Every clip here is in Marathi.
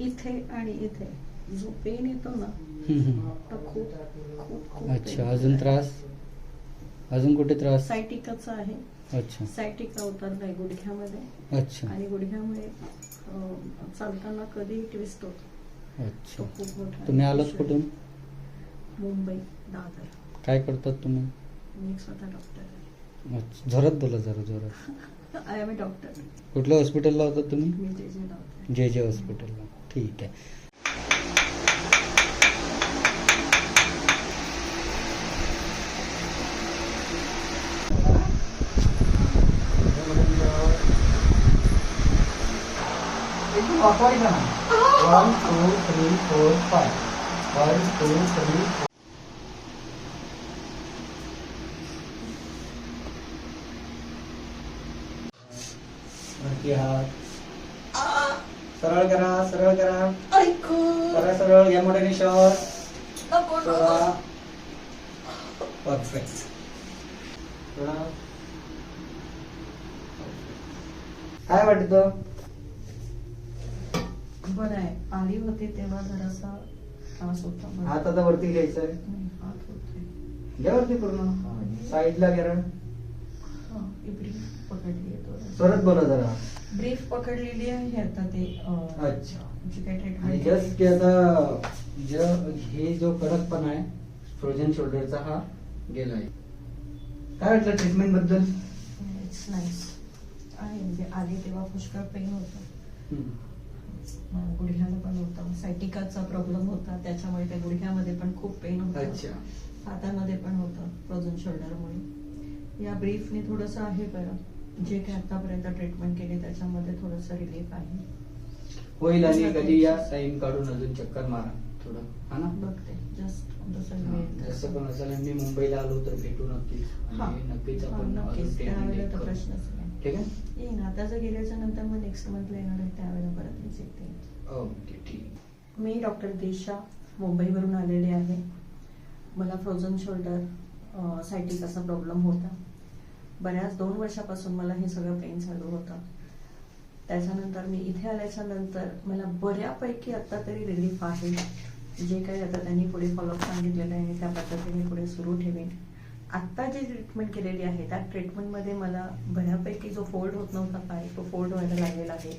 इथे आणि इथे. जो पेन येतो ना. तो खूप खूप खूप अच्छा अजून त्रास? अजून कुठे त्रास? सायटिकाचा आहे. अच्छा. सायटिका उतरलाय गुडघ्यामध्ये. अच्छा. आणि गुडघ्यामुळे अं, चालताना कधी ट्विस्ट होतो. अच्छा. खूप मोठा तुम्ही आलात issue कुठून. मुंबई दादर. काय करतात तुम्ही? मी एक स्वतः डॉक्टर आहे. जोरात बोला जरा जोरात आय एम डॉक्टर कुठल्या हॉस्पिटलला होता तुम्ही? मी जे जे डॉक्टर जे जे हॉस्पिटलला ठीक आहे. One two three four five one two three हात सरळ करा सरळ करा. सरळ सरळ घ्या मोठ्याने श्वास सोडा परफेक्ट सोडा काय वाटतं? बरं आहे. आली होती तेव्हा जरासा त्रास होता. बरं. हात आता वरती घ्यायचा आहे. नाही, हात होते. घ्या वरती पूर्ण. साईडला घ्या हा, ही ब्रीफ पकडली आहे थोडं. परत बोला जरा. ब्रीफ पकडलेली आहे आता ते अं, अच्छा. जी काही आणि जस्ट की आता ज- हे जो कडकपणा आहे फ्रोजन शोल्डरचा हा गेला आहे. काय वाटलं ट्रीटमेंटबद्दल? इट्स नाईस आहे म्हणजे आली तेव्हा पुष्कळ पेन होतं. हम्म. अं, गुडघ्याला पण होतं. सायटिकाचा प्रॉब्लेम होता. त्याच्यामुळे त्या गुडघ्यामध्ये पण खूप पेन होतं. अच्छा. हातामध्ये पण होतं फ्रोझन शोल्डरमुळे या ब्रीफने थोडंसं आहे बरं. जे काही आतापर्यंत ट्रीटमेंट केली त्याच्यामध्ये थोडंसं रिलीफ आहे. होईल आणि कधी या टाइम काढून अजून चक्कर मारा थोडं. हा ना? बघते. जस्ट जसं जसं पण असेल मी मुंबईला आलो तर भेटू नक्कीच. हा. आणि नक्कीच आपण नक्कीच. त्यावेळेला तर. प्रश्नच नाही. ठीक आहे? येईन. आता जर गेल्याच्यानंतर मग नेक्स्ट मंथला येणार आहे त्यावेळेला परत विजिट येईल ओके ठीक. मी डॉक्टर दिशा मुंबईवरून आलेले आहे. मला फ्रोझन शोल्डर सायटिकाचा प्रॉब्लेम होता. बऱ्याच दोन वर्षापासून मला हे सगळं पेन चालू होतं. त्याच्यानंतर मी इथे आल्याच्यानंतर मला बऱ्यापैकी आता तरी रिलीफ आहे. जे काही आता त्यांनी पुढे फॉलोअप सांगितलेलं आहे त्या पद्धतीने पुढे सुरू ठेवेन. आत्ता जी ट्रीटमेंट केलेली आहे त्या ट्रीटमेंटमध्ये मला बऱ्यापैकी जो फोल्ड होत नव्हता पाय तो फोल्ड व्हायला लागलेला आहे.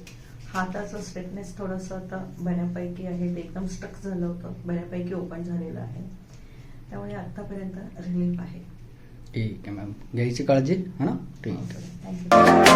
हाताचं स्ट्रेटनेस थोडंसं आता बऱ्यापैकी आहे ते एकदम स्टक झालं होतं बऱ्यापैकी ओपन झालेलं आहे. त्यामुळे आत्तापर्यंत रिलीफ आहे. ठीक आहे मॅम। घ्यायची काळजी हा ना? ठीक आहे थँक्यू